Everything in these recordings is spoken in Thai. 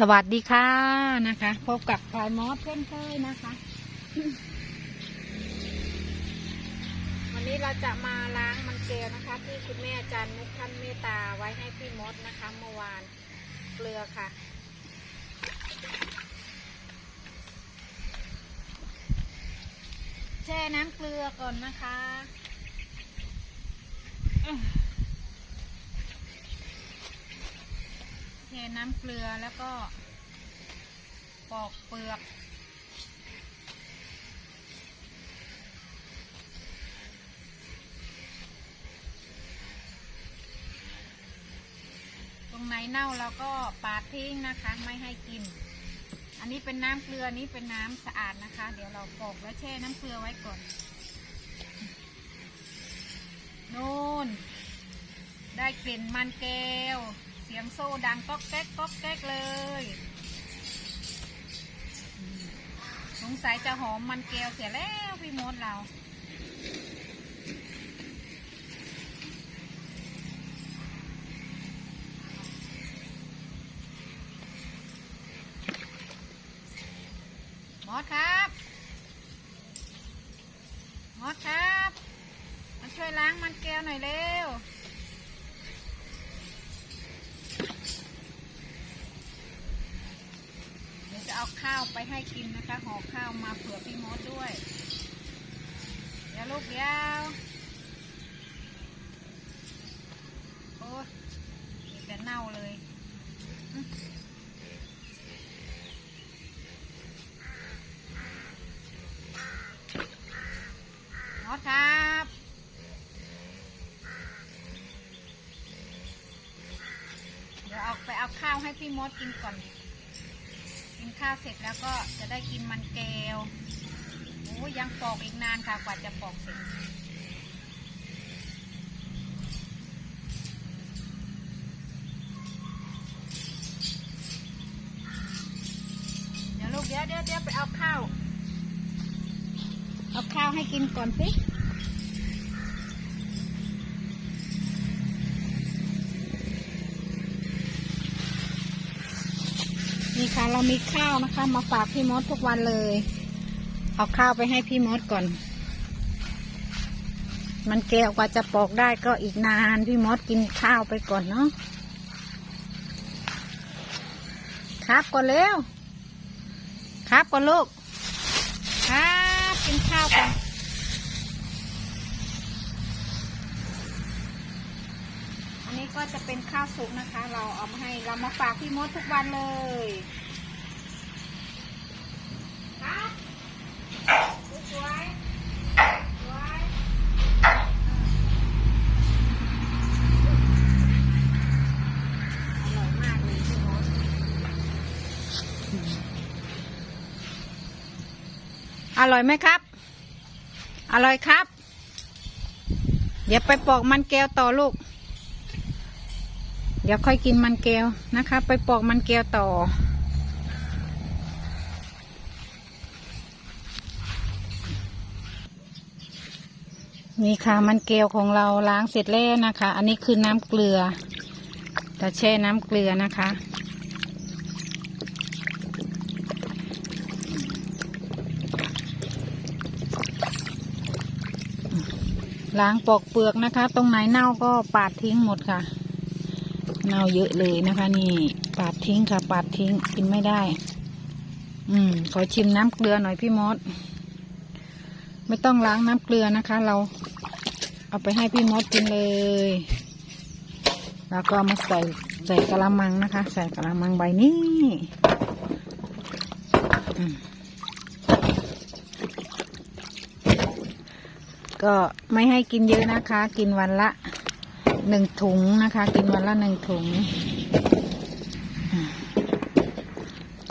สวัสดีค่ะนะคะ พบกับพลายมอสเช่อนเคยนะคะ วันนี้เราจะมาล้างมันเกลนะคะ ที่คุณแม่อาจารย์มุกท่านเมตตาไว้ให้พี่มดนะคะเมื่อวานเกลือค่ะแช่น้ำเกลือก่อนนะคะอื้อเท น้ำเกลือแล้วก็ปอกเปลือกตรงไหนเน่าเราก็ปาดทิ้งนะคะไม่ให้กิน อันนี้เป็นน้ำเกลือนนี้เป็นน้ำสะอาดนะคะ เดี๋ยวเราปอกแล้วแช่น้ำเกลือไว้ก่อนนู่นได้กลิ่นมันแก้ว เสียงโซ่ดังก๊อกแก๊กก๊อกแก๊กเลย สงสัยจะหอมมันแก้วเสียแล้วพี่มดเรามอสครับมอสครับ มาช่วยล้างมันแก้วหน่อยเร็ว อาข้าวไปให้กินนะคะห่อข้าวมาเผื่อพี่มดด้วย เดี๋ยวลูกเดียวโอ้ยมีแต่เน่าเลยอื้อมดครับเดี๋ยวเอาไปเอาข้าวให้พี่มดกินก่อน ข้าวเสร็จแล้วก็จะได้กินมันแก้วโอ้ยังปอกอีกนานค่ะกว่าจะปอกเสร็จเดี๋ยวลูกเดี๋ยวเดี๋ยวเดี๋ยวไปเอาข้าว เอาข้าวให้กินก่อนสิ เรามีข้าวนะคะ มาฝากพี่มดทุกวันเลย เอาข้าวไปให้พี่มดก่อน มันแก้วกว่าจะปอกได้ก็อีกนานพี่มดกินข้าวไปก่อนเนาะครับก่อนเร็วครับก่อนลูกครับกินข้าวก่อนอันนี้ก็จะเป็นข้าวสุกนะคะ เราเอามาให้เรามาฝากพี่มดทุกวันเลย ครับสวยๆสวยอร่อยมากเลยพี่มด อร่อยไหมครับ อร่อยครับ เดี๋ยวไปปอกมันแก้วต่อลูก เดี๋ยวค่อยกินมันแก้วนะคะ ไปปอกมันแก้วต่อ นี่ค่ะมันแก้วของเราล้างเสร็จแล้วนะคะ อันนี้คือน้ำเกลือจะแช่น้ำเกลือนะคะ ล้างปอกเปลือกนะคะ ตรงไหนเน่าก็ปาดทิ้งหมดค่ะ เน่าเยอะเลยนะคะ นี่ ปาดทิ้งค่ะ ปาดทิ้งกินไม่ได้ อืม ขอชิมน้ำเกลือหน่อยพี่มด ไม่ต้องล้างน้ำเกลือนะคะ เรา เอาไปให้พี่มดกินเลย แล้วก็มาใส่ใส่กระมังนะคะ ใส่กระมังใบนี้อืม ก็ไม่ให้กินเยอะนะคะ กินวันละหนึ่งถุงนะคะ กินวันละหนึ่งถุง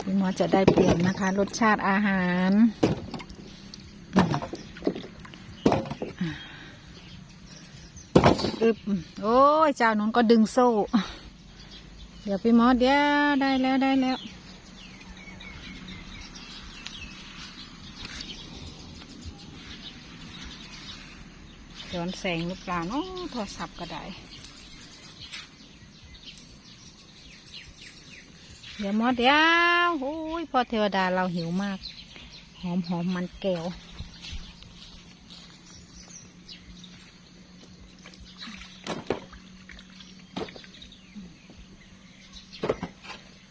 พี่มอจะได้เปลี่ยนนะคะ รสชาติอาหารอืมอึบโอ้ยเจ้านุ้นก็ดึงโซ่ เดี๋ยวพี่มอเดี๋ยวได้แล้วได้แล้ว ย้อนแสงหรือเปล่าเนาะโทรศัพท์ก็ได้ เดี๋ยวมดเดียวโอ้ยพ่อเทวดาเราหิวมาก หอมหอมมันแก้ว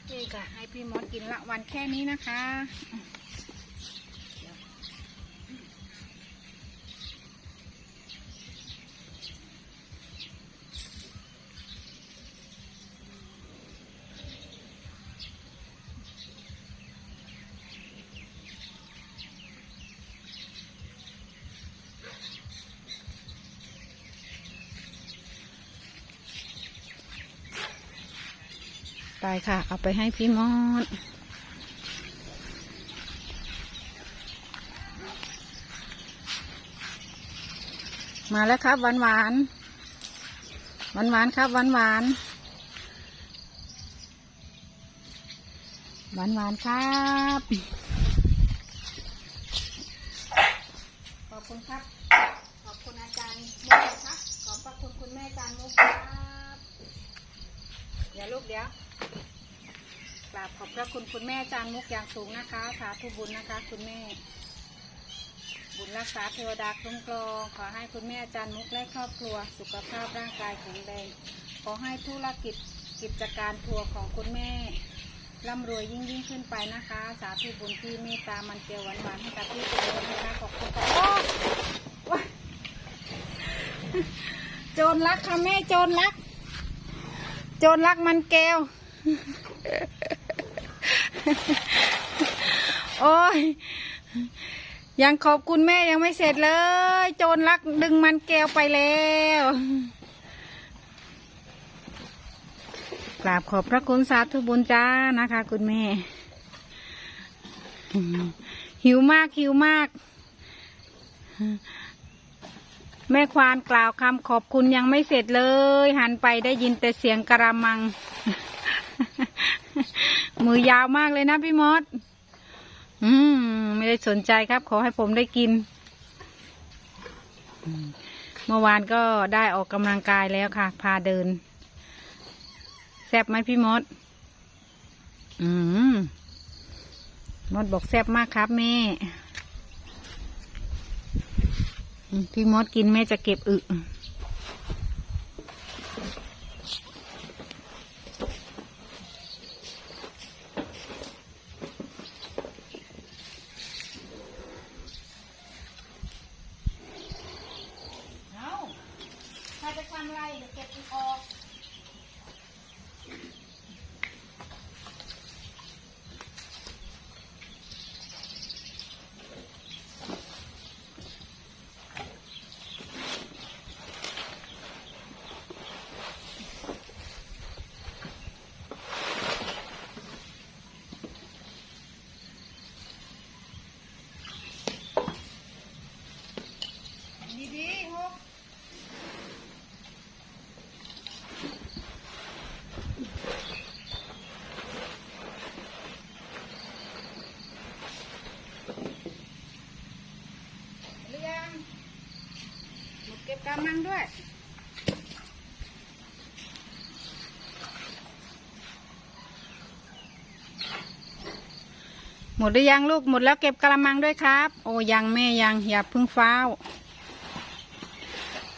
นี่ก็ให้พี่มดกินละวันแค่นี้นะคะ ไปค่ะ เอาไปให้พี่มอดมาแล้วครับหวานหวานหวานหวานครับหวานหวานหวานหวานครับ ขอบคุณครับ ขอบคุณอาจารย์มุกครับ ขอบพระคุณคุณแม่อาจารย์มุกครับ เดี๋ยวลูกเดี๋ยว ราบขอบพระคุณคุณแม่จารย์มุกอย่างสูงนะคะ สาธุบุญนะคะ คุณแม่ บุญรักษาเทวดาคุ้มครอง ขอให้คุณแม่อาจารย์มุกและครอบครัว สุขภาพร่างกายแข็งแรงขอให้ธุรกิจกิจการทัวร์ของคุณแม่ร่ำรวยยิ่งยิ่งขึ้นไปนะคะ สาธุบุญที่เมตตามันเกลียวหวานหวานๆให้กับพี่เป็นเลยนะคะขอบคุณค่ะโอ้โจรรักค่ะแม่โจรรัก โจรรักมันแก้ว โอ้ย ยังขอบคุณแม่ยังไม่เสร็จเลย โจรลักดึงมันแก้วไปแล้วกราบขอบพระคุณสาธุบุญจ้านะคะ คุณแม่ หิวมากหิวมาก แม่ควานกล่าวคำขอบคุณยังไม่เสร็จเลย หันไปได้ยินแต่เสียงกระมัง มือยาวมากเลยนะพี่มด อืม ไม่ได้สนใจครับ ขอให้ผมได้กิน เมื่อวานก็ได้ออกกำลังกายแล้วค่ะ พาเดิน แซบไหมพี่มด อืม มดบอกแซบมากครับแม่พี่มดกินแม่จะเก็บอึเอาใครจะทำอะไรเดี๋ยวเก็บออก ดีๆหกเรียงหมดเก็บกำมังด้วย หมดหรือยังลูกหมดแล้วเก็บกระมังด้วยครับ โอ้ยังแม่ยังอย่าพึ่งฟ้าว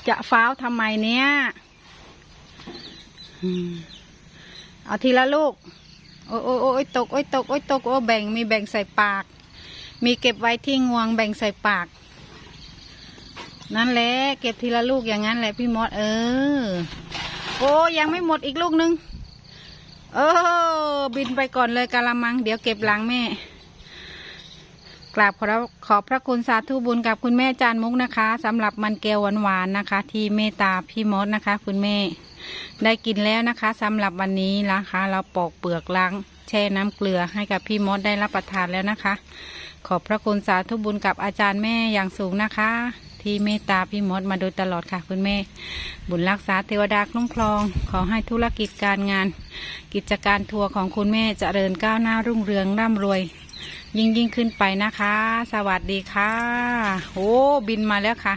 จะฟ้าวทำไมเนี้ยเอาทีละลูก โอ้ยโอ้ยโอ้ยตกโอ้ยตกโอ้ยตกโอ้แบ่งมีแบ่งใส่ปาก มีเก็บไว้ที่งวงแบ่งใส่ปาก นั่นแหละเก็บทีละลูกอย่างนั้นแหละพี่มดเออ โอ้ยังไม่หมดอีกลูกนึง เออบินไปก่อนเลยกะละมัง เดี๋ยวเก็บหลังแม่ กราบขอขอบพระคุณสาธุบุญกับคุณแม่จานมุกนะคะสำหรับมันแก้วหวานๆนะคะ ที่เมตตาพี่มดนะคะ คุณแม่ได้กินแล้วนะคะสำหรับวันนี้นะคะ เราปอกเปลือกล้างแช่น้ำเกลือให้กับพี่มดได้รับประทานแล้วนะคะ ขอบพระคุณสาธุบุญกับอาจารย์แม่อย่างสูงนะคะ ที่เมตตาพี่มดมาโดยตลอดค่ะ คุณแม่ บุญรักษาเทวดาคุ้มครอง ขอให้ธุรกิจการงาน กิจการทัวร์ของคุณแม่เจริญก้าวหน้ารุ่งเรืองร่ำรวย ยิ่งยิ่งขึ้นไปนะคะ สวัสดีค่ะ โอ้บินมาแล้วค่ะ